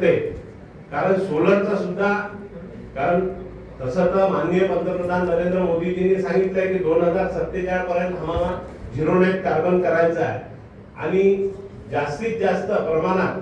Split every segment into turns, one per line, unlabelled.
ते कारण सोलरचा सुद्धा कारण तसं तर माननीय पंतप्रधान नरेंद्र मोदीजींनी सांगितलंय की दोन हजार सत्तेचाळीस पर्यंत आम्हाला झिरो नेट कार्बन करायचा आहे. आणि जास्तीत जास्त प्रमाणात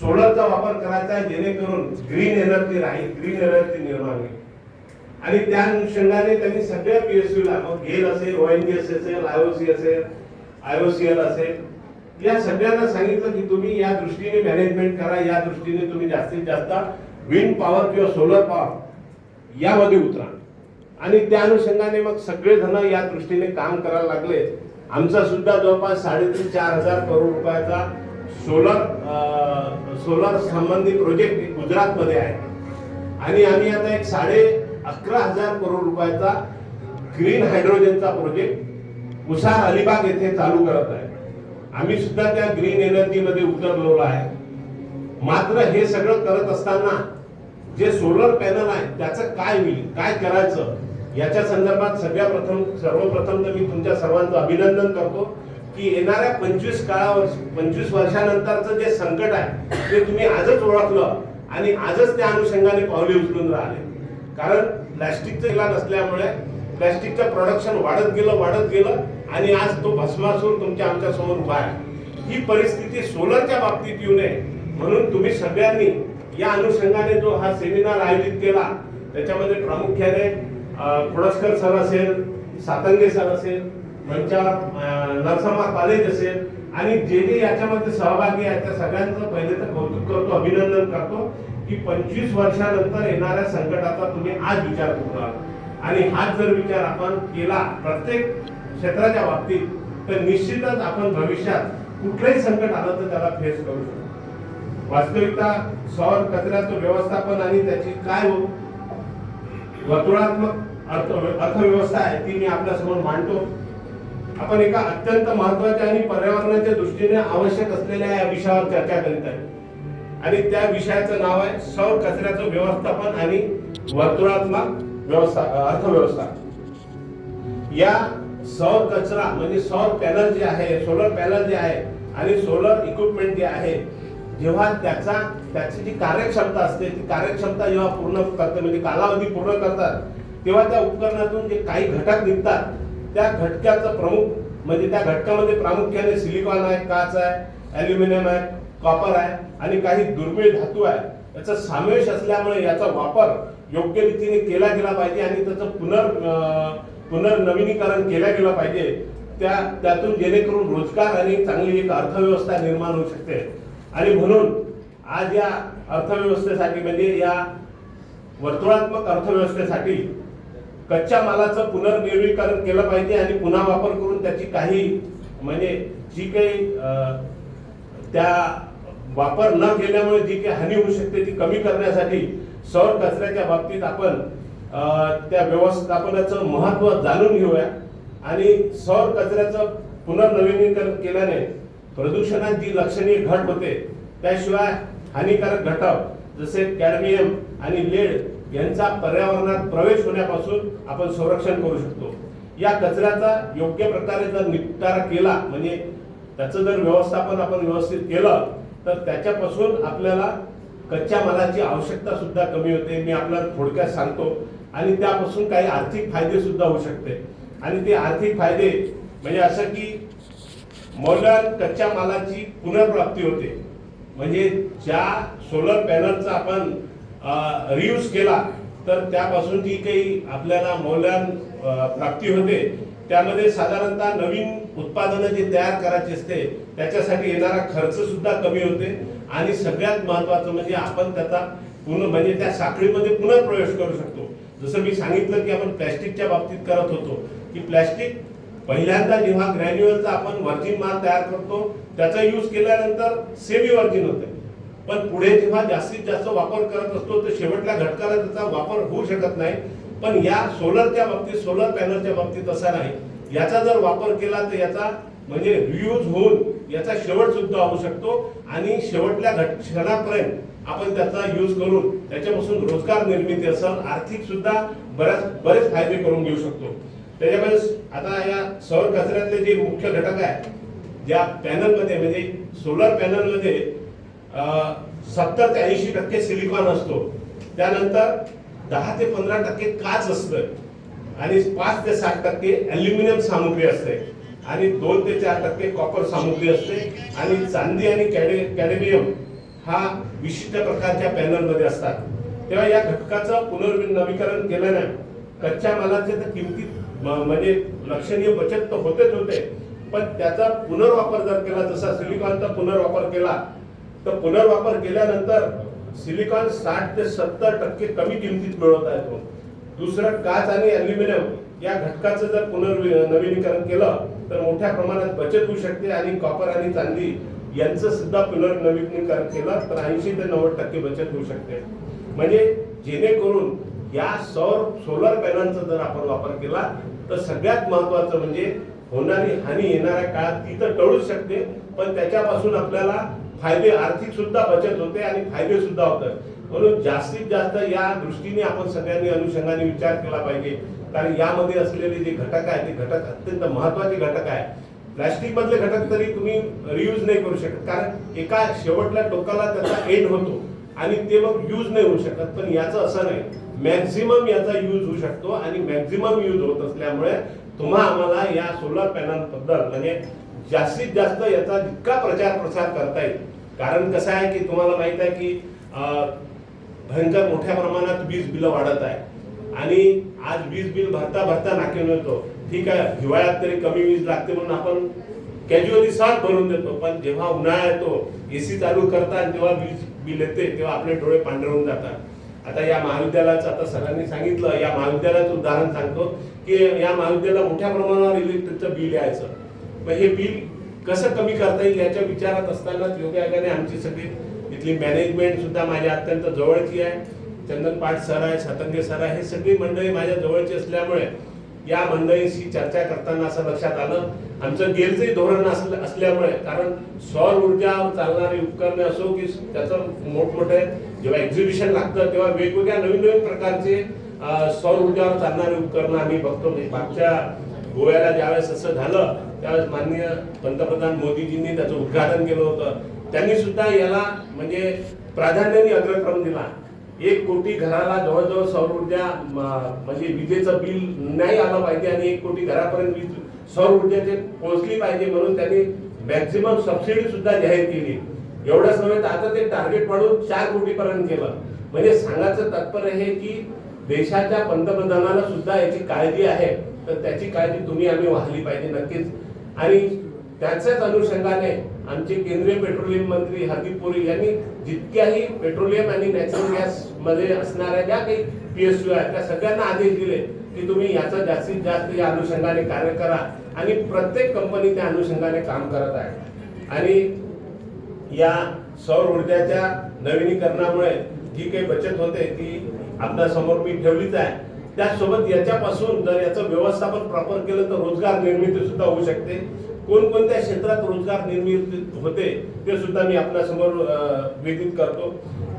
सोलरचा वापर करायचा आहे जेणेकरून ग्रीन एनर्जी राहील ग्रीन एनर्जी निर्माण होईल. आणि त्या अनुषंगाने त्यांनी सगळ्या पीएसयूला मग गेल असेल ओएनजीएस असेल आयओसी असेल आयओसीएल असेल या सगळ्यांना सांगितलं की तुम्ही या दृष्टीने मॅनेजमेंट करा या दृष्टीने तुम्ही जास्तीत जास्त विंड पॉवर किंवा सोलर पॉवर यामध्ये उतरा. आणि त्या अनुषंगाने मग सगळे जण या दृष्टीने काम करायला लागले. आमचा सुद्धा जवळपास साडेतीन चार हजार करोड रुपयाचा सोलर सोलर संबंधी प्रोजेक्ट गुजरातमध्ये आहे. आणि आम्ही आता एक साडे अकरा हजार करोड रुपयाचा ग्रीन हायड्रोजनचा प्रोजेक्ट उसार अलिबाग येथे चालू करत आहे. आम्ही सुद्धा त्या ग्रीन एनर्जीमध्ये उतरलेलो आहे. मात्र हे सगळं करत असताना जे सोलर पॅनल आहे त्याचं काय होईल काय करायचं याच्या संदर्भात सगळ्या प्रथम सर्वप्रथम तर मी तुमच्या सर्वांचं अभिनंदन करतो की येणाऱ्या पंचवीस काळावर पंचवीस वर्षानंतरचं जे संकट आहे ते तुम्ही आजच ओळखलं आणि आजच त्या अनुषंगाने पावले उचलून राहिले. कारण प्लॅस्टिकचं इला नसल्यामुळे प्लॅस्टिकचं प्रोडक्शन वाढत गेलं वाढत गेलं आणि आज तो भस्मासूर तुमच्या आमच्यासमोर उभा आहे. ही परिस्थिती सोलरच्या बाबतीत येऊ नये. म्हणून तुम्ही सगळ्यांनी या अनुषंगाने जो हा सेमिनार आयोजित केला त्याच्यामध्ये प्रामुख्याने कुडस्कर सर असेल सातंगे सर असेल मंचा नरसमा कॉलेज असेल आणि जे जे याच्यामध्ये सहभागी आहेत त्या सगळ्यांचं पहिले तर कौतुक करतो अभिनंदन करतो की पंचवीस वर्षानंतर येणाऱ्या संकटाचा तुम्ही आज विचार करू आहात. आणि हाच जर विचार आपण केला प्रत्येक क्षेत्राच्या बाबतीत तर निश्चितच आपण भविष्यात कुठलंही संकट आलं तर त्याला फेस करू शकतो. वास्तविकता सौर कचऱ्याचं व्यवस्थापन आणि त्याची काय हो- वर्तुळात्मक अर्थ अर्थव्यवस्था आहे ती मी आपल्यासमोर मांडतो. आपण एका अत्यंत महत्त्वाच्या आणि पर्यावरणाच्या दृष्टीने आवश्यक असलेल्या या विषयावर चर्चा करीत आहे. आणि त्या विषयाचं नाव आहे सौर कचऱ्याचं व्यवस्थापन आणि वर्तुळात्मक व्यवस्था अर्थव्यवस्था. या सौर कचरा म्हणजे सौर पॅनल जे आहे सोलर पॅनल जे आहे आणि सोलर इक्विपमेंट जे आहे जेव्हा त्याचा त्याची जी कार्यक्षमता असते ती कार्यक्षमता जेव्हा पूर्ण करते म्हणजे कालावधी पूर्ण करतात तेव्हा त्या उपकरणातून जे काही घटक निघतात त्या घटकाचं प्रमुख म्हणजे त्या घटकामध्ये प्रामुख्याने सिलिकॉन आहे काच आहे ॲल्युमिनियम आहे कॉपर आहे आणि काही दुर्मिळ धातू आहे. याचा समावेश असल्यामुळे याचा वापर योग्य रीतीने केला गेला पाहिजे आणि त्याचं पुनर् पुनर्नवीनीकरण केलं गेलं पाहिजे. त्या त्यातून जेणेकरून रोजगार आणि चांगली एक अर्थव्यवस्था निर्माण होऊ शकते. आणि म्हणून आज या अर्थव्यवस्थेसाठी म्हणजे या वर्तुळात्मक अर्थव्यवस्थेसाठी कच्च्या मालाचं पुनर्निर्वीकरण केलं पाहिजे आणि पुन्हा वापर करून त्याची काही म्हणजे जी काही त्या वापर न केल्यामुळे जी काही हानी होऊ शकते ती कमी करण्यासाठी सौर कचऱ्याच्या बाबतीत आपण त्या व्यवस्थापनाचं महत्त्व जाणून घेऊया. आणि सौर कचऱ्याचं पुनर्नवीनीकरण केल्याने प्रदूषणात जी लक्षणीय घट होते त्याशिवाय हानिकारक घटक जसे कॅडमियम आणि लेड यांचा पर्यावरणात प्रवेश होण्यापासून आपण संरक्षण करू शकतो. या कचऱ्याचा योग्य प्रकारे जर निपटारा केला म्हणजे त्याचं जर व्यवस्थापन आपण व्यवस्थित केलं तर त्याच्यापासून आपल्याला कच्च्या मालाची आवश्यकता सुद्धा कमी होते. मी आपल्याला थोडक्यात सांगतो. आणि त्यापासून काही आर्थिक फायदे सुद्धा होऊ शकते. आणि ते आर्थिक फायदे म्हणजे असं की मौल्यवान कच्च्या मालाची पुनर्प्राप्ती होते. म्हणजे ज्या सोलर पॅनलचा आपण रियूज केला तर त्यापासून जी काही आपल्याला मौल्यवान प्राप्ती होते त्यामध्ये साधारणतः नवीन उत्पादनं जे तयार करायची असते त्याच्यासाठी येणारा खर्च सुद्धा कमी होते. आणि सगळ्यात महत्वाचं म्हणजे आपण त्याचा पूर्ण म्हणजे त्या साखळीमध्ये पुनर्प्रवेश करू शकतो. जसं मी सांगितलं की आपण प्लॅस्टिकच्या बाबतीत करत होतो की प्लॅस्टिक पहिल्यांदा जेव्हा ग्रॅन्युअलचा आपण व्हर्जिन माल तयार करतो त्याचा यूज केल्यानंतर सेमी व्हर्जिन होते. पण पुढे जेव्हा जास्तीत जास्त वापर करत असतो तर शेवटल्या घटकाला त्याचा वापर होऊ शकत नाही. पण या सोलरच्या बाबतीत सोलर पॅनलच्या बाबतीत असा नाही. याचा जर वापर केला तर याचा म्हणजे रियूज होऊन याचा शेवट सुद्धा होऊ शकतो आणि शेवटल्या घट क्षणापर्यंत आपण त्याचा यूज करून त्याच्यापासून रोजगार निर्मिती असेल आर्थिक सुद्धा बऱ्याच बरेच फायदे करून घेऊ शकतो. त्याच्यामुळे आता या सौर कचऱ्यातले जे मुख्य घटक आहे ज्या पॅनलमध्ये म्हणजे सोलर पॅनलमध्ये सत्तर ते ऐंशी टक्के सिलिकॉन असतो. त्यानंतर दहा ते पंधरा टक्के काच असतं आणि पाच ते सात टक्के अल्युमिनियम सामुग्री असते. आणि दोन ते चार टक्के कॉपर सामुग्री असते. आणि चांदी आणि कॅडे कॅडेमियम हा विशिष्ट प्रकारच्या पॅनलमध्ये असतात. तेव्हा या घटकाचं पुनर्नवीकरण केल्याने कच्च्या मालाच्या तर किमतीत म- म्हणजे लक्षणीय बचत तर होतेच होते. पण त्याचा पुनर्वापर जर केला जसा सिलिकॉनचा पुनर्वापर केला तर पुनर्वापर केल्यानंतर सिलिकॉन साठ ते सत्तर टक्के कमी किमतीत मिळवता येतो. दुसरं काच आणि अल्युमिनियम या घटकाचं जर पुनर्नवीनीकरण केलं तर मोठ्या प्रमाणात बचत होऊ शकते आणि कॉपर आणि चांदी यांचं सुद्धा पुनर्नवीनीकरण केलं तर ऐंशी ते नव्वद टक्के बचत होऊ शकते. म्हणजे जेणेकरून या सौर सोलर पॅनलचा जर आपण वापर केला तर सगळ्यात महत्वाचं म्हणजे होणारी हानी येणाऱ्या काळात ती तर टळूच शकते पण त्याच्यापासून आपल्याला फायदे आर्थिक सुद्धा बचत होते आणि फायदे सुद्धा होतात. म्हणून जास्तीत जास्त या दृष्टीने आपण सगळ्यांनी अनुषंगाने विचार केला पाहिजे. कारण यामध्ये असलेले जे घटक आहे ते घटक अत्यंत महत्त्वाचे घटक आहे प्लॅस्टिक मधले घटक तरी तुम्ही रियूज नाही करू शकत. कारण एका शेवटल्या टोकाला त्याचा एंड होतो आणि ते मग यूज नाही होऊ शकत. पण याचं असं नाही. मॅक्झिमम याचा यूज होऊ शकतो आणि मॅक्झिमम यूज होत असल्यामुळे तुम्हा आम्हाला या सोलर पॅनलबद्दल म्हणजे जास्तीत जास्त याचा जितका प्रचार प्रसार करता येईल. कारण कसं आहे की तुम्हाला माहीत आहे की भयंकर मोठ्या प्रमाणात वीज बिल वाढत आहे. आणि आज वीज बिल भरता भरता नाके मिळतो. ठीक आहे हिवाळ्यात तरी कमी वीज लागते म्हणून आपण कॅज्युअली साथ भरून देतो. पण जेव्हा उन्हाळा येतो एसी चालू करतात जेव्हा तेव्हा वीज बिल येते तेव्हा आपले डोळे पांढरे होऊन जातात. आता या महाविद्यालयाचं आता सरांनी सांगितलं या महाविद्यालयाचं उदाहरण सांगतो की या महाविद्यालयाला मोठ्या प्रमाणावर इलेक्ट्रिकचं बिल यायचं. मग हे बिल कसं कमी करता येईल याच्या विचारात असतानाच योगायोगाने आमची सगळी इथली मॅनेजमेंट सुद्धा माझ्या अत्यंत जवळची आहे. चंदन पाठ सर आहे सतंगे सर आहे हे सगळी मंडळी माझ्या जवळची असल्यामुळे या मंडळीशी चर्चा करताना असं लक्षात आलं. आमचं गेलचंही धोरण असल्यामुळे कारण सौर ऊर्जावर चालणारी उपकरणे असो की त्याचं मोठमोठे जेव्हा एक्झिबिशन लागतं तेव्हा वेगवेगळ्या नवीन नवीन प्रकारचे सौर ऊर्जावर चालणारी उपकरणं आम्ही बघतो. म्हणजे मागच्या गोव्याला ज्यावेळेस असं झालं त्यावेळेस माननीय पंतप्रधान मोदीजींनी त्याचं उद्घाटन केलं होतं. त्यांनी सुद्धा याला म्हणजे प्राधान्याने अग्रक्रम दिला. एक कोटी घराला जवळजवळ सौर ऊर्जा म्हणजे विजेचं बिल नाही आलं पाहिजे आणि एक कोटी घरापर्यंत वीज सौर ऊर्जेचे पोहोचली पाहिजे म्हणून त्यांनी मॅक्झिमम सबसिडी सुद्धा जाहीर केली. एवढंच नव्हे तर आता ते टार्गेट वाढून चार कोटीपर्यंत केलं म्हणजे सांगायचं तात्पर्य हे की देशाच्या पंतप्रधानाला सुद्धा याची काळजी आहे. तर त्याची काळजी तुम्ही आम्ही वाहली पाहिजे नक्कीच. आणि त्याच्याच अनुषंगाने आमचे केंद्रीय पेट्रोलियम मंत्री हरदीप पुरी यांनी जितक्याही पेट्रोलियम आणि नॅचरल गॅसमध्ये असणाऱ्या ज्या काही पीएसयू आहेत त्या सगळ्यांना आदेश दिले की तुम्ही याचा जास्तीत जास्त या अनुषंगाने कार्य करा आणि प्रत्येक कंपनी त्या अनुषंगाने काम करत आहे. आणि या सौर ऊर्जाच्या नवीनीकरणामुळे जी काही बचत होते ती आपल्यासमोर मी ठेवलीच आहे. त्याचसोबत याच्यापासून जर याचं व्यवस्थापन प्रॉपर केलं तर रोजगार निर्मिती सुद्धा होऊ शकते. कोणकोणत्या क्षेत्रात रोजगार निर्मिती होते ते सुद्धा मी आपल्यासमोर विदित करतो.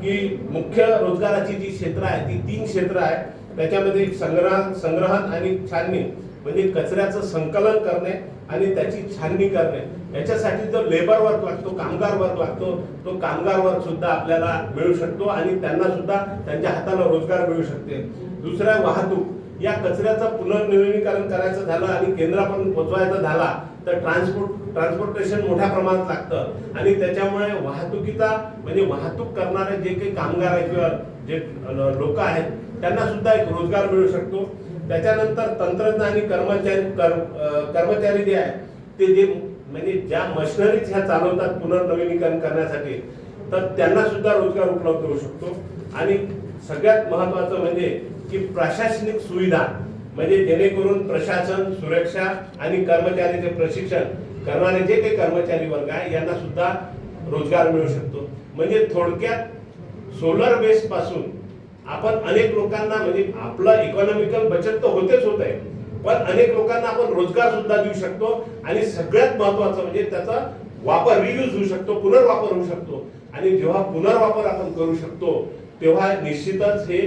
की मुख्य रोजगाराची जी क्षेत्र आहे ती तीन क्षेत्र आहे. त्याच्यामध्ये संग्रह संग्रहण आणि छाननी म्हणजे कचऱ्याचं संकलन करणे आणि त्याची छाननी करणे. याच्यासाठी जो लेबर वर्क लागतो कामगार वर्क लागतो तो कामगार वर्क सुद्धा आपल्याला मिळू शकतो आणि त्यांना सुद्धा त्यांच्या हाताला रोजगार मिळू शकते. दुसरा वाहतूक. या कचऱ्याचं पुनर्नवीनीकरण करायचं झालं आणि केंद्रापर्यंत पोहोचवायचं झाला तर ट्रान्सपोर्ट ट्रान्सपोर्टेशन मोठ्या प्रमाणात लागतं. आणि त्याच्यामुळे वाहतुकीचा म्हणजे वाहतूक करणारे जे काही कामगार आहेत किंवा जे लोक आहेत त्यांना सुद्धा एक रोजगार मिळू शकतो. त्याच्यानंतर तंत्रज्ञ आणि कर्मचारी कर्म- कर्मचारी जे आहे ते जे म्हणजे ज्या मशिनरीज ह्या चालवतात पुनर्नवीनीकरण करण्यासाठी तर त्यांना सुद्धा रोजगार उपलब्ध होऊ शकतो. आणि सगळ्यात महत्वाचं म्हणजे की प्रशासनिक सुविधा म्हणजे जेणेकरून प्रशासन सुरक्षा आणि कर्मचारीचे प्रशिक्षण करणारे जे काही कर्मचारी वर्ग आहे यांना सुद्धा रोजगार मिळू शकतो. म्हणजे थोडक्यात सोलर बेस पासून आपण अनेक लोकांना म्हणजे आपलं इकॉनॉमिकल बचत तर होतेच होत आहे पण अनेक लोकांना आपण रोजगार सुद्धा देऊ शकतो आणि सगळ्यात महत्वाचं म्हणजे त्याचा वापर रियूज होऊ शकतो पुनर्वापर होऊ शकतो. आणि जेव्हा पुनर्वापर आपण करू शकतो तेव्हा निश्चितच हे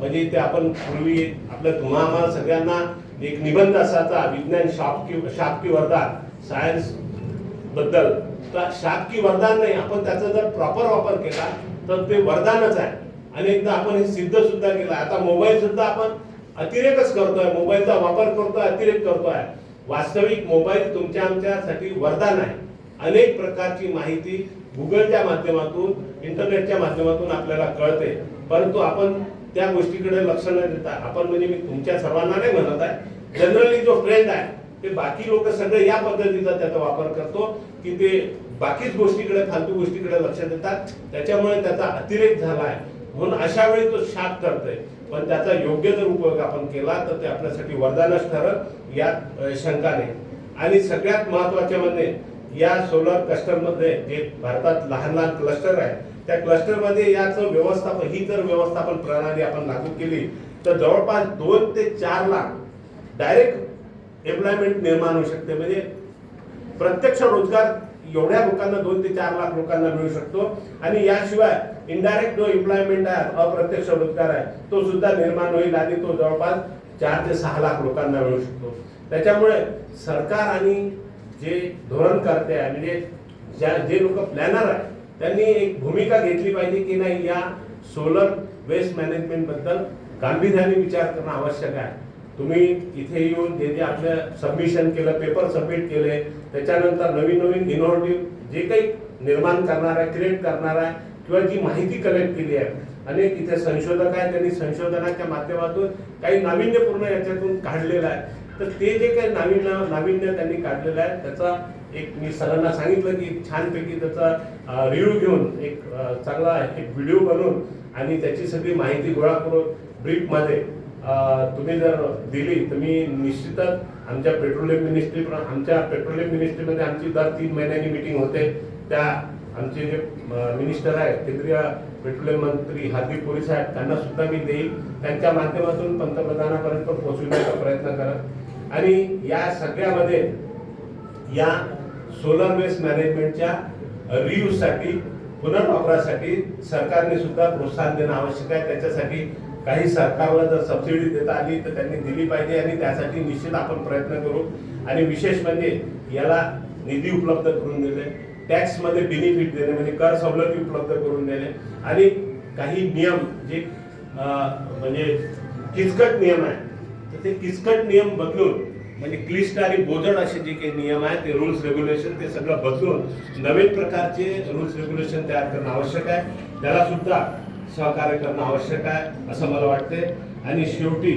म्हणजे ते आपण पूर्वी आपल्या तुम्हा आम्हाला सगळ्यांना एक निबंध असायचा विज्ञान शापकी शापकी वरदान सायन्सबद्दल. तर शापकी वरदान नाही आपण त्याचा जर प्रॉपर वापर केला तर ते वरदानच आहे. अनेकदा आपण हे सिद्ध सुद्धा केलं. आता मोबाईल सुद्धा आपण अतिरेकच करतोय. मोबाईलचा वापर करतोय अतिरेक करतोय. वास्तविक मोबाईल तुमच्या आमच्यासाठी वरदान आहे. अनेक प्रकारची माहिती गुगलच्या माध्यमातून इंटरनेटच्या माध्यमातून आपल्याला कळते. परंतु आपण त्या गोष्टीकडे लक्ष न देता आपण म्हणजे मी तुमच्या सर्वांना नाही म्हणत आहे जनरली जो ट्रेंड आहे ते बाकी लोक सगळे या पद्धतीचा त्याचा वापर करतो की ते बाकीच गोष्टीकडे फालतू गोष्टीकडे लक्ष देतात. त्याच्यामुळे त्याचा अतिरेक झाला आहे म्हणून अशा वेळी तो शाप करतोय. पण त्याचा योग्य जर उपयोग आपण केला तर ते आपल्यासाठी वरदानच ठरत यात शंका नाही. आणि सगळ्यात महत्त्वाचे म्हणजे या सोलर क्लस्टरमध्ये जे भारतात लहान लहान क्लस्टर आहे त्या क्लस्टरमध्ये याचं व्यवस्थापन ही जर व्यवस्थापन प्रणाली आपण लागू केली तर जवळपास दोन ते चार लाख डायरेक्ट एम्प्लॉयमेंट निर्माण होऊ शकते. म्हणजे प्रत्यक्ष रोजगार एवढ्या लोकांना दोन ते चार लाख लोकांना मिळू शकतो. आणि याशिवाय इनडायरेक्ट जो एम्प्लॉयमेंट आहे अप्रत्यक्ष रोजगार आहे तो सुद्धा निर्माण होईल आणि तो जवळपास चार ते सहा लाख लोकांना मिळू शकतो. त्याच्यामुळे सरकार आणि जे धोरणकर्ते आहे म्हणजे ज्या जे लोक प्लॅनर आहे त्यांनी एक भूमिका घेतली पाहिजे की नाही या सोलर वेस्ट मॅनेजमेंटबद्दल? गांभीर्याने विचार करणं आवश्यक आहे. तुम्ही इथे येऊन जे जे आपलं सबमिशन केलं पेपर सबमिट केले त्याच्यानंतर नवीन नवीन इनोव्हेटिव्ह जे काही निर्माण करणार आहे क्रिएट करणार आहे किंवा जी माहिती कलेक्ट केली आहे. अनेक इथे संशोधक आहेत त्यांनी संशोधनाच्या माध्यमातून काही नाविन्यपूर्ण याच्यातून काढलेलं आहे. तर ते जे काही नाविन्य नाविन्य त्यांनी काढलेलं आहे त्याचा एक मी सरांना सांगितलं की छानपैकी त्याचा रिव्ह्यू घेऊन एक चांगला एक व्हिडिओ बनवून आणि त्याची सगळी माहिती गोळा करून ब्रीफमध्ये तुम्ही जर दिली तर मी निश्चितच आमच्या पेट्रोलियम मिनिस्ट्री आमच्या पेट्रोलियम मिनिस्ट्रीमध्ये आमची दर तीन महिन्यांनी मिटिंग होते. त्या आमचे जे मिनिस्टर आहेत केंद्रीय पेट्रोलियम मंत्री हार्दिक पुरी साहेब त्यांना सुद्धा मी देईल. त्यांच्या माध्यमातून पंतप्रधानापर्यंत पोहोचविण्याचा प्रयत्न करत. आणि या सगळ्यामध्ये या सोलर वेस्ट मॅनेजमेंटच्या रियूजसाठी पुनर्वापरासाठी सरकारने सुद्धा प्रोत्साहन देणं आवश्यक आहे. त्याच्यासाठी काही सरकारला जर सबसिडी देता आली तर त्यांनी दिली पाहिजे आणि त्यासाठी निश्चित आपण प्रयत्न करू. आणि विशेष म्हणजे याला निधी उपलब्ध करून दिले टॅक्समध्ये बेनिफिट देणे म्हणजे कर सवलती उपलब्ध करून देणे. आणि काही नियम जे म्हणजे किचकट नियम आहे तर ते किचकट नियम बदलून म्हणजे क्लिष्ट आणि बोजड असे जे काही नियम आहेत ते रुल्स रेग्युलेशन ते सगळं बदलून नवीन प्रकारचे रुल्स रेग्युलेशन तयार करणं आवश्यक आहे. त्याला सुद्धा सहकार्य करणं आवश्यक आहे असं मला वाटते आणि शेवटी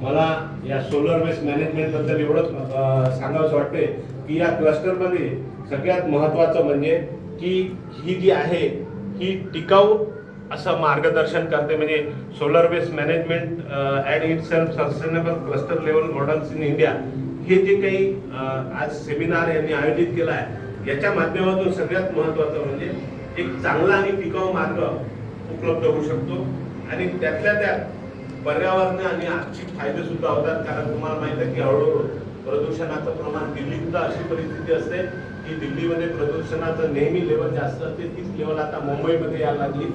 मला या सोलर वेस्ट मॅनेजमेंटबद्दल एवढंच अं, सांगावंसं वाटते की या क्लस्टरमध्ये सगळ्यात महत्त्वाचं म्हणजे की ही जी आहे ही टिकाऊ असं मार्गदर्शन करते. म्हणजे solar waste management add it self sustainable cluster level models in India हे जे काही uh, आज सेमिनार यांनी आयोजित केला आहे याच्या माध्यमातून सगळ्यात महत्त्वाचं म्हणजे एक चांगला आणि टिकाऊ मार्ग उपलब्ध होऊ शकतो. आणि त्यातल्या त्यात पर्यावरण आणि आर्थिक फायदे सुद्धा होतात. कारण तुम्हाला माहीत आहे की हळूहळू प्रदूषणाचं प्रमाण दिल्ली सुद्धा अशी परिस्थिती असते की दिल्लीमध्ये प्रदूषणाचं नेहमी लेवल जास्त असते. तीच लेवल आता मुंबईमध्ये यायला लागली.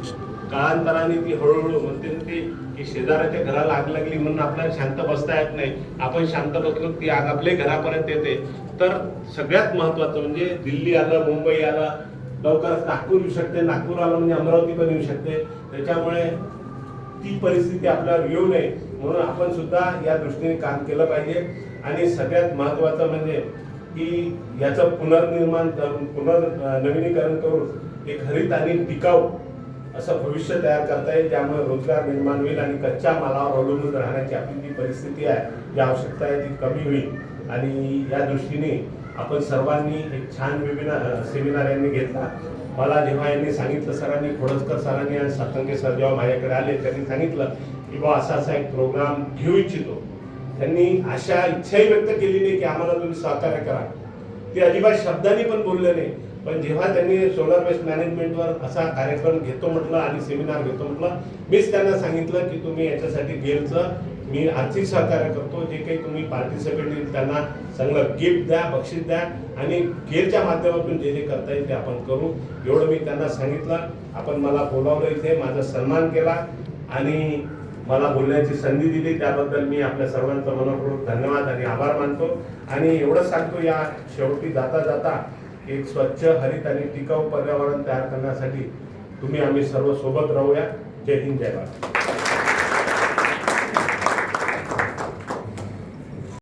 काळांतराने ती हळूहळू म्हणते ना ती की शेजाऱ्याच्या घराला आग लागली म्हणून आपल्याला शांत बसता येत नाही. आपण शांत बसलो ती आग आपल्या घरापर्यंत येते. तर सगळ्यात महत्वाचं म्हणजे दिल्ली आलं मुंबई आलं लवकरच नागपूर येऊ शकते. नागपूर आलं म्हणजे अमरावती पण येऊ शकते. त्याच्यामुळे ती परिस्थिती आपल्यावर येऊ नये. म्हणून आपण सुद्धा या दृष्टीने काम केलं पाहिजे. आणि सगळ्यात महत्वाचं म्हणजे की याचं पुनर्निर्माण करून नवीनीकरण करून एक हरित आणि टिकाऊ असं भविष्य तयार करता येईल त्यामुळे रोजगार निर्माण होईल आणि कच्च्या मालावर अवलंबून राहण्याची आपली जी परिस्थिती आहे जी आवश्यकता आहे ती कमी होईल. आणि या दृष्टीने आपण सर्वांनी एक छान वेबिनार सेमिनार यांनी घेतला. मला जेव्हा यांनी सांगितलं सरांनी खोडसकर सरांनी आणि सातंगे सर जेव्हा माझ्याकडे आले त्यांनी सांगितलं की बा असा असा एक प्रोग्राम घेऊ इच्छितो. त्यांनी अशा इच्छाही व्यक्त केली नाही की आम्हाला तुम्ही सहकार्य करा. ते अजिबात शब्दांनी पण बोलले नाही. पण जेव्हा त्यांनी सोलर वेस्ट मॅनेजमेंटवर असा कार्यक्रम घेतो म्हटलं आणि सेमिनार घेतो म्हटलं मीच त्यांना सांगितलं की तुम्ही याच्यासाठी गेलचं मी आर्थिक सहकार्य करतो जे काही तुम्ही पार्टिसिपेट येईल त्यांना चांगलं गिफ्ट द्या बक्षीस द्या आणि गेलच्या माध्यमातून जे जे करता येईल ते आपण करू. एवढं मी त्यांना सांगितलं. आपण मला बोलावलं इथे माझा सन्मान केला आणि मला बोलण्याची संधी दिली. त्याबद्दल मी आपल्या सर्वांचा मनपूर्वक धन्यवाद आणि आभार मानतो. आणि एवढंच सांगतो या शेवटी जाता जाता एक स्वच्छ हरित आणि टिकाऊ पर्यावरण तयार करण्यासाठी तुम्ही आम्ही सर्व सोबत राहूया. जय हिंद जय भारत.